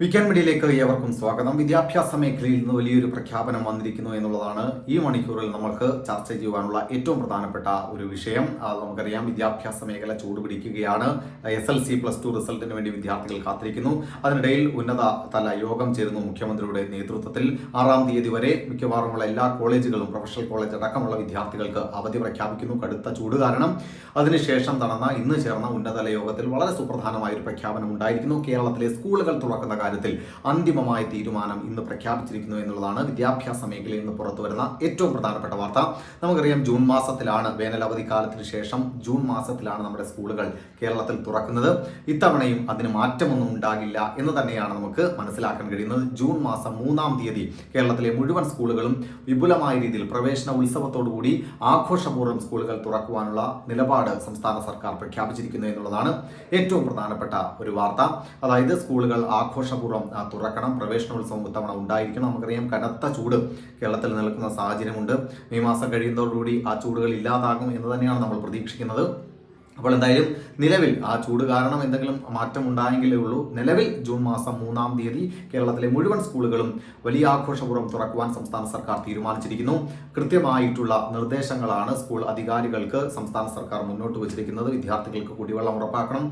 Weekend മീഡിയയിലേക്ക് ഏവർക്കും സ്വാഗതം. വിദ്യാഭ്യാസ മേഖലയിൽ നിന്ന് വലിയൊരു പ്രഖ്യാപനം വന്നിരിക്കുന്നു എന്നുള്ളതാണ് ഈ മണിക്കൂറിൽ നമുക്ക് ചർച്ച ചെയ്യുവാനുള്ള ഏറ്റവും പ്രധാനപ്പെട്ട ഒരു വിഷയം. നമുക്കറിയാം വിദ്യാഭ്യാസ മേഖല ചൂടുപിടിക്കുകയാണ്. S L C plus two റിസൾട്ടിന് വേണ്ടി വിദ്യാർത്ഥികൾ കാത്തിരിക്കുന്നു. അതിനിടയിൽ ഉന്നത തല യോഗം ചേരുന്നു മുഖ്യമന്ത്രിയുടെ നേതൃത്വത്തിൽ. ആറാം തീയതി വരെ മിക്കവാറുമുള്ള എല്ലാ കോളേജുകളും പ്രൊഫഷണൽ കോളേജ് അടക്കമുള്ള വിദ്യാർത്ഥികൾക്ക് അവധി പ്രഖ്യാപിക്കുന്നു. കടുത്ത ചൂട് കാരണം. അതിനുശേഷം നടന്ന ഇന്ന് ചേർന്ന ഉന്നതതല യോഗത്തിൽ വളരെ സുപ്രധാനമായ ഒരു പ്രഖ്യാപനം ഉണ്ടായിരിക്കുന്നു. കേരളത്തിലെ സ്കൂളുകൾ തുറക്കുന്ന കാര്യത്തിൽ അന്തിമമായ തീരുമാനം ഇന്ന് പ്രഖ്യാപിച്ചിരിക്കുന്നു എന്നുള്ളതാണ് വിദ്യാഭ്യാസ മേഖലയിൽ നിന്ന് പുറത്തു വരുന്ന ഏറ്റവും പ്രധാനപ്പെട്ട വാർത്ത. നമുക്കറിയാം ജൂൺ മാസത്തിലാണ് വേനൽ അവധി കാലത്തിന് ശേഷം ജൂൺ മാസത്തിലാണ് നമ്മുടെ സ്കൂളുകൾ കേരളത്തിൽ തുറക്കുന്നത്. ഇത്തവണയും അതിന് മാറ്റമൊന്നും ഉണ്ടാകില്ല എന്ന് തന്നെയാണ് നമുക്ക് മനസ്സിലാക്കാൻ കഴിയുന്നത്. ജൂൺ മാസം മൂന്നാം തീയതി കേരളത്തിലെ മുഴുവൻ സ്കൂളുകളും വിപുലമായ രീതിയിൽ പ്രവേശന ഉത്സവത്തോടുകൂടി ആഘോഷപൂർവം സ്കൂളുകൾ തുറക്കുവാനുള്ള നിലപാട് സംസ്ഥാന സർക്കാർ പ്രഖ്യാപിച്ചിരിക്കുന്നു എന്നുള്ളതാണ് ഏറ്റവും പ്രധാനപ്പെട്ട ഒരു വാർത്ത. അതായത് സ്കൂളുകൾ ആഘോഷപൂർവം ആ, തുറക്കണം. പ്രവേശനോത്സവം ഇത്തവണ ഉണ്ടായിരിക്കണം. നമുക്കറിയാം കനത്ത ചൂട് കേരളത്തിൽ നിൽക്കുന്ന സാഹചര്യമുണ്ട്. മെയ് മാസം കഴിയുന്നതോടുകൂടി ആ ചൂടുകൾ ഇല്ലാതാകും എന്ന് തന്നെയാണ് നമ്മൾ പ്രതീക്ഷിക്കുന്നത്. അപ്പോൾ എന്തായാലും നിലവിൽ ആ ചൂട് കാരണം എന്തെങ്കിലും മാറ്റം ഉണ്ടായെങ്കിലേ ഉള്ളൂ. നിലവിൽ ജൂൺ മാസം മൂന്നാം തീയതി കേരളത്തിലെ മുഴുവൻ സ്കൂളുകളും വലിയ ആഘോഷപൂർവം തുറക്കുവാൻ സംസ്ഥാന സർക്കാർ തീരുമാനിച്ചിരിക്കുന്നു. കൃത്യമായിട്ടുള്ള നിർദ്ദേശങ്ങളാണ് സ്കൂൾ അധികാരികൾക്ക് സംസ്ഥാന സർക്കാർ മുന്നോട്ട് വച്ചിരിക്കുന്നത്. വിദ്യാർത്ഥികൾക്ക് കുടിവെള്ളം ഉറപ്പാക്കണം.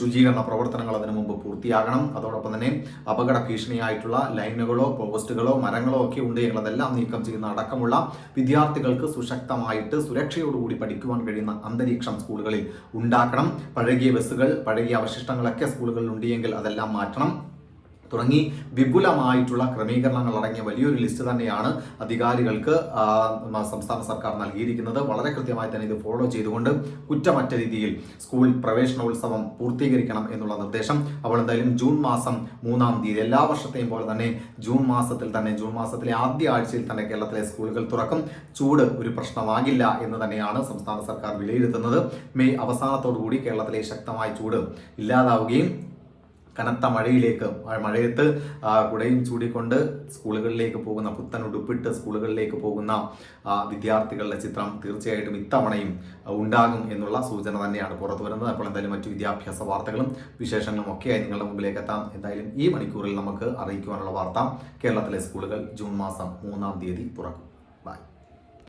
ശുചീകരണ പ്രവർത്തനങ്ങൾ അതിനു മുമ്പ് പൂർത്തിയാകണം. അതോടൊപ്പം തന്നെ അപകട ഭീഷണിയായിട്ടുള്ള ലൈനുകളോ പോസ്റ്റുകളോ മരങ്ങളോ ഒക്കെ ഉണ്ട് എങ്കിൽ അതെല്ലാം നീക്കം ചെയ്യുന്ന അടക്കമുള്ള വിദ്യാർത്ഥികൾക്ക് സുശക്തമായിട്ട് സുരക്ഷയോടുകൂടി പഠിക്കുവാൻ കഴിയുന്ന അന്തരീക്ഷം സ്കൂളുകളിൽ ഉണ്ടാക്കണം. പഴകിയ ബസ്സുകൾ പഴകിയ അവശിഷ്ടങ്ങളൊക്കെ സ്കൂളുകളിൽ ഉണ്ടെങ്കിൽ അതെല്ലാം മാറ്റണം. തുടങ്ങി വിപുലമായിട്ടുള്ള ക്രമീകരണങ്ങൾ അടങ്ങിയ വലിയൊരു ലിസ്റ്റ് തന്നെയാണ് അധികാരികൾക്ക് സംസ്ഥാന സർക്കാർ നൽകിയിരിക്കുന്നത്. വളരെ കൃത്യമായി തന്നെ ഇത് ഫോളോ ചെയ്തുകൊണ്ട് കുറ്റമറ്റ രീതിയിൽ സ്കൂൾ പ്രവേശനോത്സവം പൂർത്തീകരിക്കണം എന്നുള്ള നിർദ്ദേശം. അപ്പോൾ എന്തായാലും ജൂൺ മാസം മൂന്നാം തീയതി എല്ലാ വർഷത്തെയും പോലെ തന്നെ ജൂൺ മാസത്തിൽ തന്നെ ജൂൺ മാസത്തിലെ ആദ്യ ആഴ്ചയിൽ തന്നെ കേരളത്തിലെ സ്കൂളുകൾ തുറക്കും. ചൂട് ഒരു പ്രശ്നമാകില്ല എന്ന് തന്നെയാണ് സംസ്ഥാന സർക്കാർ വിലയിരുത്തുന്നത്. മെയ് അവസാനത്തോടുകൂടി കേരളത്തിലെ ശക്തമായ ചൂട് ഇല്ലാതാവുകയും കനത്ത മഴയിലേക്ക് മഴയത്ത് കുടയും ചൂടിക്കൊണ്ട് സ്കൂളുകളിലേക്ക് പോകുന്ന പുത്തൻ ഉടുപ്പിട്ട് സ്കൂളുകളിലേക്ക് പോകുന്ന വിദ്യാർത്ഥികളുടെ ചിത്രം തീർച്ചയായിട്ടും ഇത്തവണയും ഉണ്ടാകും എന്നുള്ള സൂചന തന്നെയാണ് പുറത്തു വരുന്നത്. അപ്പോൾ എന്തായാലും മറ്റു വിദ്യാഭ്യാസ വാർത്തകളും വിശേഷങ്ങളും ഒക്കെയായി നിങ്ങളുടെ മുമ്പിലേക്ക് എത്താം. എന്തായാലും ഈ മണിക്കൂറിൽ നമുക്ക് അറിയിക്കുവാനുള്ള വാർത്ത കേരളത്തിലെ സ്കൂളുകൾ ജൂൺ മാസം മൂന്നാം തീയതി തുറക്കും. ബൈ.